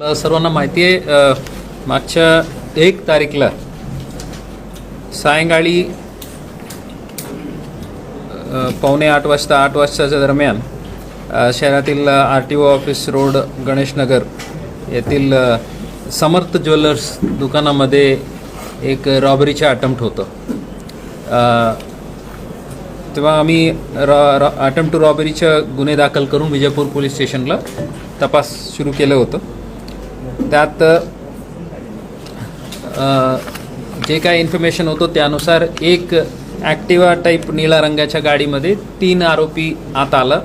सर्वांना माहिती आहे मागच्या एक तारीखला सायंकाळी पावणे आठ वाजता आठ वाजताच्या दरम्यान शहरातील R T O office road Ganeshnagar येथील समर्थ ज्वेलर्स दुकानामध्ये एक रॉबरीचे अटेम्प्ट होतं. तेव्हा आम्ही रॉ अटेम्प्ट टू रॉबरीच्या गुन्हे दाखल करून विजयपूर पोलीस स्टेशनला तपास सुरू केलं होतं. त्यात जे काय इन्फॉर्मेशन होतं त्यानुसार एक ॲक्टिवा टाईप निळा रंगाच्या गाडीमध्ये तीन आरोपी आत आला.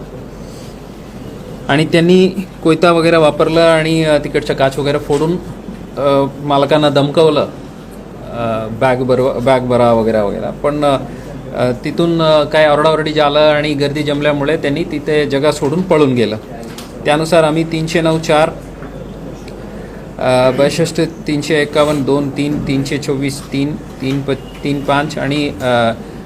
आणि त्यांनी कोयता वगैरे वापरला आणि तिकडच्या काच वगैरे फोडून मालकांना धमकवलं. बॅग भरवा बॅग भरा वगैरे वगैरे. पण तिथून काय ऑरडाओरडी झालं आणि गर्दी जमल्यामुळे त्यांनी तिथे जगा सोडून पळून गेलं. त्यानुसार आम्ही तीनशे नऊ चार बासष्ट तीनशे एकावन्न दोन तीन तीनशे चोवीस तीन तीन प तीन पाच आणि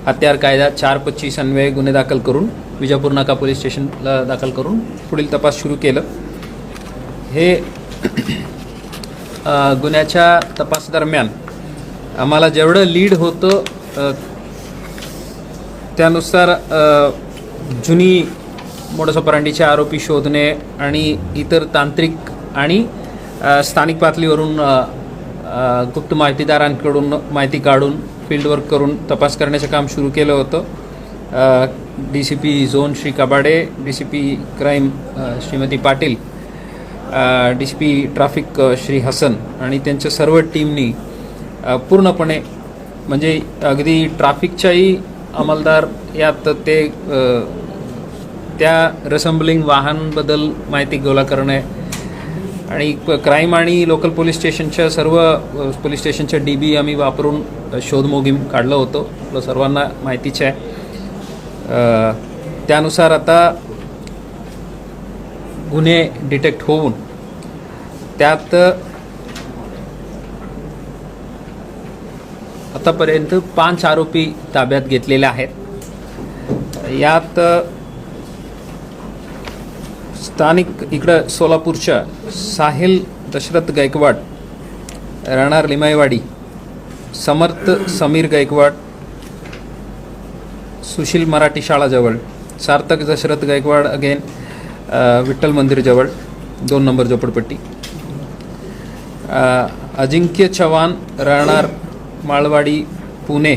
हत्यार कायदा चार पच्चीस अन्वये गुन्हे दाखल करून विजापूर नाका पोलीस स्टेशनला दाखल करून पुढील तपास सुरू केलं. हे गुन्ह्याच्या तपासादरम्यान आम्हाला जेवढं लीड होतं त्यानुसार जुनी मोडसोपरांडीचे आरोपी शोधणे आणि इतर तांत्रिक आणि स्थानिक पातळीवरून गुप्त माहितीदारांकडून माहिती काढून फील्डवर्क करून तपास करण्याचं काम सुरू केलं होतं. D C P zone Shri Kabade D C P crime Shrimati Patil D C P traffic Shri Hasan आणि त्यांच्या सर्व टीमनी पूर्णपणे म्हणजे अगदी ट्राफिकच्याही अंमलदार यात ते त्या रसम्बलिंग वाहनबद्दल माहिती गोळा करणे आणि क्राईम आणि लोकल पोलीस स्टेशनच्या सर्व पोलीस स्टेशनच्या डी बी आम्ही वापरून शोध मोहीम काढलं होतं. आपलं सर्वांना माहितीच आहे. त्यानुसार आता गुन्हे डिटेक्ट होऊन त्यात आतापर्यंत पाच आरोपी ताब्यात घेतलेले आहेत. यात स्थानिक इकडं सोलापूरच्या साहिल दशरथ गायकवाड राहणार लिमायवाडी समर्थ समीर गायकवाड सुशील मराठी शाळाजवळ सार्थक दशरथ गायकवाड अगेन विठ्ठल मंदिरजवळ दोन नंबर झोपडपट्टी. अजिंक्य चव्हाण राहणार माळवाडी पुणे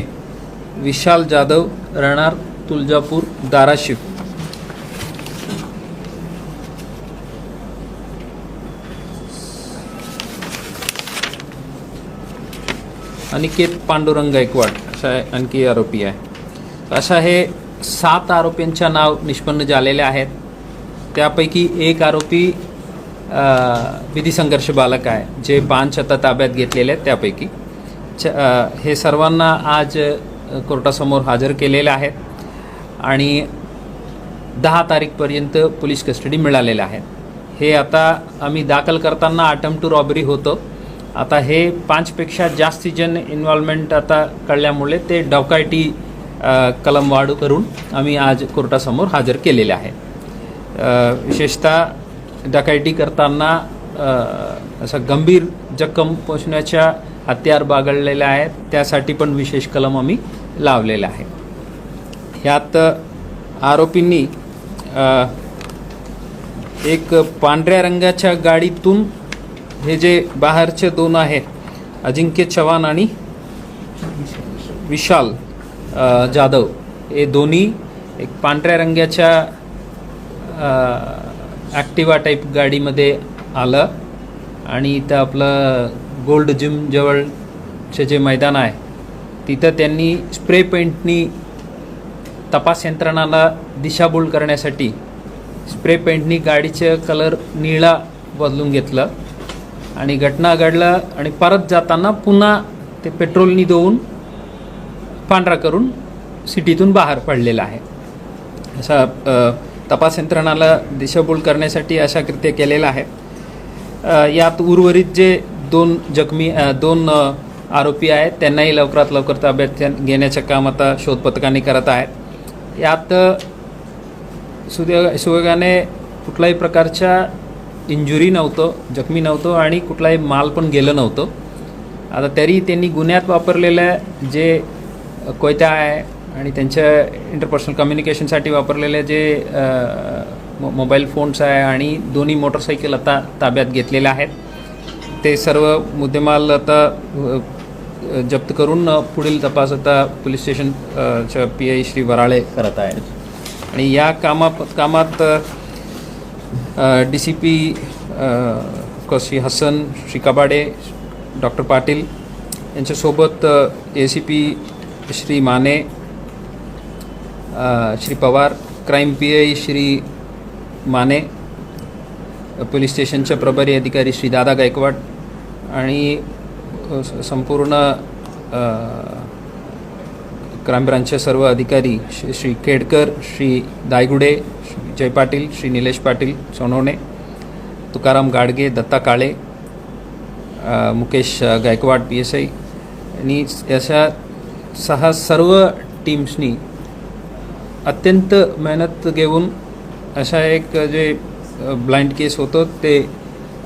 विशाल जाधव राहणार तुळजापूर धाराशिव. अनिकेत पांडुरंग गायकवाड अशा आणखी आरोपी आहे. अशा हे सात आरोपींच्या नाव निष्पन्न झालेले आहेत. त्यापैकी एक आरोपी विधी संघर्ष बालक आहे जे पाच आता ताब्यात घेतलेले आहेत त्यापैकी. च हे सर्वांना आज कोर्टासमोर हजर केलेले आहेत आणि दहा तारीखपर्यंत पोलीस कस्टडी मिळालेल्या आहेत. हे आता आम्ही दाखल करताना अटम टू रॉबरी होतं. आता हे पाचपेक्षा जास्ती जण इन्व्हॉल्वमेंट आता कळल्यामुळे ते डॉकायटी कलम वाढ करून आम्ही आज कोर्टासमोर हजर केलेले आहे. विशेषतः डकायटी करताना असं गंभीर जखम पोचण्याच्या हत्यार बागळलेल्या आहेत त्यासाठी पण विशेष कलम आम्ही लावलेले आहे. ह्यात आरोपींनी एक पांढऱ्या रंगाच्या गाडीतून हे जे बाहेरचे दोन आहेत अजिंक्य चव्हाण आणि विशाल जाधव हे दोन्ही एक पांढऱ्या रंगाच्या ॲक्टिवा टाईप गाडीमध्ये आलं. आणि इथं आपलं गोल्ड जिम जवळचे जे मैदान आहे तिथं त्यांनी स्प्रे पेंटनी तपास यंत्रणाला दिशाभूल करण्यासाठी स्प्रे पेंटनी गाडीचं कलर निळा बदलून घेतलं. आणि घटना घडलं आणि परत जाताना पुन्हा ते पेट्रोलनी देऊन पांढरा करून सिटीतून बाहेर पडलेला आहे. असा तपास यंत्रणाला दिशाभूल करण्यासाठी अशा कृत्य केलेलं आहे. यात उर्वरित जे दोन जखमी दोन आरोपी आहेत त्यांनाही लवकरात लवकर ताब्यात घेण्याचं काम आता शोध पथकांनी करत आहेत. यात सुदे सुयोगाने कुठल्याही प्रकारच्या इंजुरी नव्हतं जखमी नव्हतं आणि कुठलाही माल पण गेलं नव्हतं. आता तरी त्यांनी गुन्ह्यात वापरलेल्या जे कोयत्या आहे आणि त्यांच्या इंटरपर्सनल कम्युनिकेशनसाठी वापरलेले जे मोबाईल फोन्स आहे आणि दोन्ही मोटरसायकल आता ताब्यात घेतलेले आहेत. ते सर्व मुद्देमाल आता जप्त करून पुढील तपास आता police station P I Shri Varale करत आहेत. आणि या कामा कामात D C P Shri Hasan Shri Kabade doctor Patil यांच्यासोबत A C P Shri Mane Shri Pawar crime P I Shri Mane police स्टेशनच्या प्रभारी अधिकारी श्री दादा गायकवाड आणि संपूर्ण क्राईम ब्रांचचे सर्व अधिकारी Shri Shri Kedkar Shri Daygude Shri Jay Patil Shri Nilesh Patil Sonawane Tukaram Gadge Datta Kale Mukesh Gaikwad P S I आणि अशा सहा सर्व टीम्सनी अत्यंत मेहनत घेऊन अशा एक जे ब्लाइंड केस होतं ते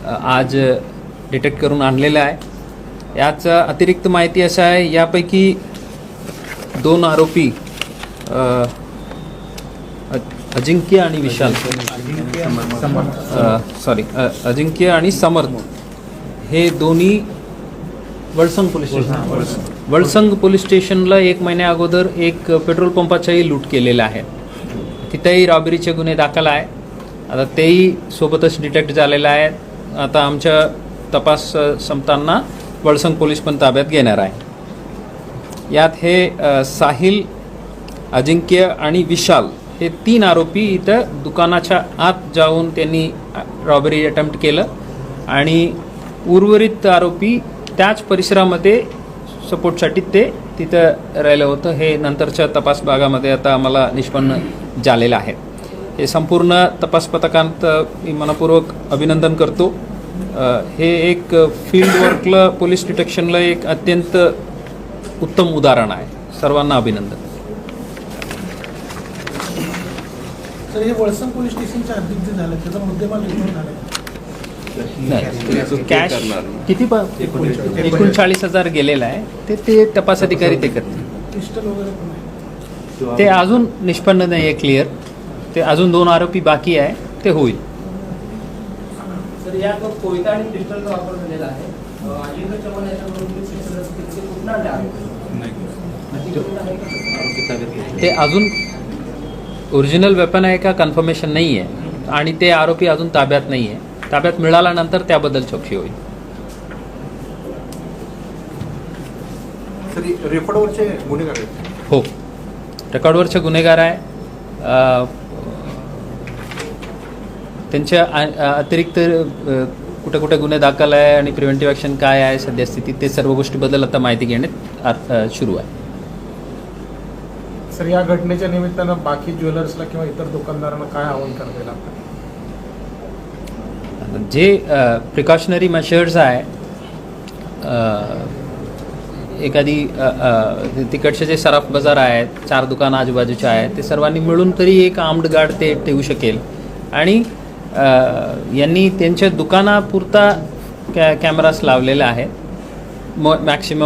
आज डिटेक्ट करून आणलेलं आहे. याचा अतिरिक्त माहिती असं आहे यापैकी दोन आरोपी अजिंक्य आणि विशाल. सॉरी अजिंक्य आणि समर्थ. हे दोन्ही Valsang police station Valsang police स्टेशनला एक महिन्या अगोदर एक पेट्रोल पंपाचाही लूट केलेला आहे. तिथेही रॉबरीचे गुन्हे दाखल आहे. आता तेही सोबतच डिटेक्ट झालेले आहेत आता आमच्या तपास संपताना वळसंग पोलीस पण ताब्यात घेणार आहे. यात हे साहिल अजिंक्य आणि विशाल हे तीन आरोपी इथं दुकानाच्या आत जाऊन त्यांनी रॉबरी अटेम्प्ट केलं. आणि उर्वरित आरोपी त्याच परिसरामध्ये सपोर्टसाठी ते तिथं राहिलं होतं. हे नंतरच्या तपास भागामध्ये आता आम्हाला निष्पन्न झालेलं आहे. हे संपूर्ण तपास पथकांत मी मनपूर्वक अभिनंदन करतो. हे एक फील्ड वर्कला पोलीस डिटेक्शनला एक अत्यंत उत्तम उदाहरण आहे. सर्वांना अभिनंदन. तर हे वळसंग पोलीस स्टेशनच्या हद्दीत जे झालं. त्याचा मुद्देमाल रिकव्हर झाला. नाही कॅश किती एकोणचाळीस. हजार गेलेला आहे. ते ते तपास अधिकारी ते करतील. ते अजून निष्पन्न नाही आहे क्लिअर ते अजून दोन आरोपी बाकी आहे. ते होईल. सर यात कोयता आणि पिस्टलचा वापर झालेला आहे. ते अजून ओरिजिनल वेपन आहे का कन्फर्मेशन नाही आहे आणि ते आरोपी अजून ताब्यात नाही आहे ताब्यात मिळाल्यानंतर त्याबद्दल चौकशी होईल. हो रेकॉर्डवरचे गुन्हेगार आहे. त्यांच्या अतिरिक्त कुठे कुठे गुन्हे दाखल आहे आणि प्रिव्हेंटिव्ह ॲक्शन काय आहे सद्यस्थितीत ते सर्व गोष्टीबद्दल आता माहिती अ, सुरू आहे. सर या घटनेच्या निमित्तानं बाकी ज्वेलर्सला किंवा इतर दुकानदारांना काय आवाहन येईल आपल्याला जे प्रिकॉशनरी मेशर्स आहे एखादी तिकडचे जे सराफ बाजार आहेत चार दुकानं आजूबाजूचे आहेत ते सर्वांनी मिळून तरी एक आर्म्ड गार्ड ते ठेवू शकेल. आणि यांनी त्यांच्या दुकानापुरता कॅ कॅमेरास लावलेला आहे. मॅक्सिमम